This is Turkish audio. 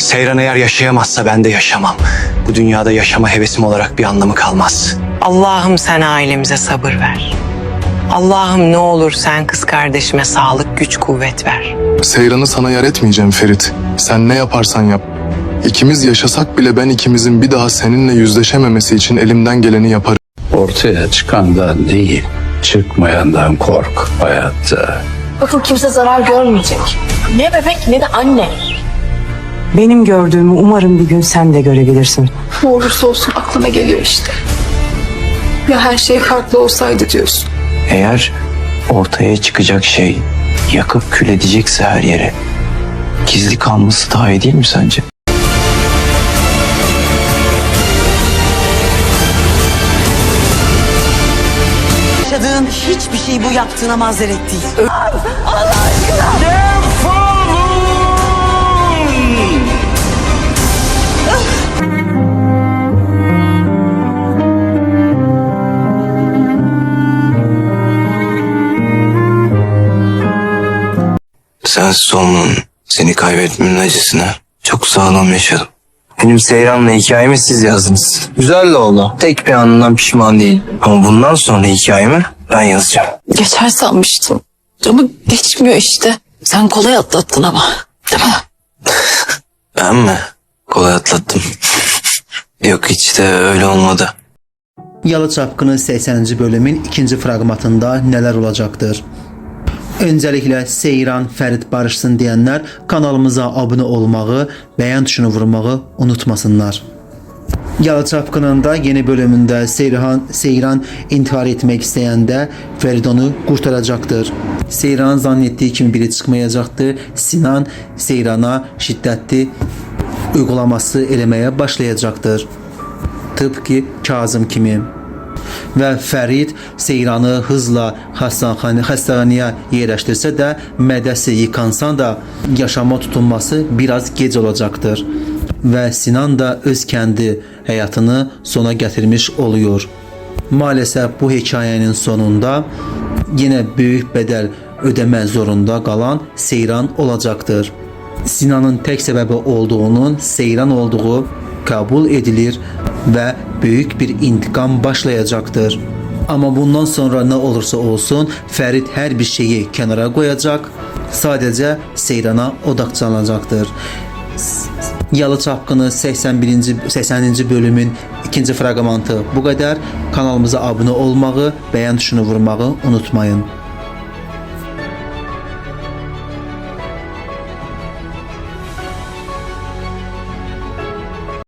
Seyran eğer yaşayamazsa ben de yaşamam. Bu dünyada yaşama hevesim olarak bir anlamı kalmaz. Allah'ım sen ailemize sabır ver. Allah'ım ne olur sen kız kardeşime sağlık, güç, kuvvet ver. Seyran'ı sana yar etmeyeceğim Ferit. Sen ne yaparsan yap. İkimiz yaşasak bile ben ikimizin bir daha seninle yüzleşememesi için elimden geleni yaparım. Ortaya çıkandan değil, çıkmayandan kork hayatta. Bakın kimse zarar görmeyecek. Ne bebek ne de anne. Benim gördüğümü umarım bir gün sen de görebilirsin. Ne olursa olsun aklıma geliyor işte. Ya her şey farklı olsaydı diyorsun. Eğer ortaya çıkacak şey yakıp kül edecekse her yere gizli kalması daha iyi değil mi sence? Yaşadığın hiçbir şey bu yaptığına mazeret değil. Sensiz olmanın, seni kaybetmenin acısını çok sağlam yaşadım. Benim Seyran'la hikayemi siz yazdınız. Güzel de oldu. Tek bir anından pişman değilim. Ama bundan sonra hikayemi ben yazacağım. Geçer sanmıştım. Ama geçmiyor işte. Sen kolay atlattın ama. Değil mi? Ben mi? Kolay atlattım. Yok hiç de öyle olmadı. Yalı Çapkını 80-ci bölümün ikinci fragmentında neler olacaktır? Öncelikle Seyran Ferit barışsın diyenler kanalımıza abone olmağı, beğen tuşunu vurmağı unutmasınlar. Yalı Çapkın'ın da yeni bölümünde Seyran, Seyran intihar etmek istəyəndə Ferit onu kurtaracaktır. Seyran zannettiği kimi biri çıkmayacaktır. Sinan Seyran'a şiddetli uygulaması eləməyə başlayacaktır. Tıpkı Kazım kimi. Və Fərid Seyranı hızla xəstəxana xəstəxanaya yerləşdirsə də mədəsi yıkansa da yaşama tutunması biraz gec olacaqdır. Və Sinan da öz kəndi həyatını sona gətirmiş oluyor. Maalesef bu hikayenin sonunda yine büyük bedel ödeme zorunda kalan Seyran olacaktır. Sinan'ın tek sebebi olduğunun Seyran olduğu kabul edilir ve büyük bir intikam başlayacaktır. Ama bundan sonra ne olursa olsun Ferit her bir şeyi kenara koyacak, sadece Seyran'a odaklanacaqdır. Yalı Çapkını 81. 80. bölümün ikinci fragmentı bu qədər. Kanalımıza abunə olmağı, bəyən tuşunu vurmağı unutmayın.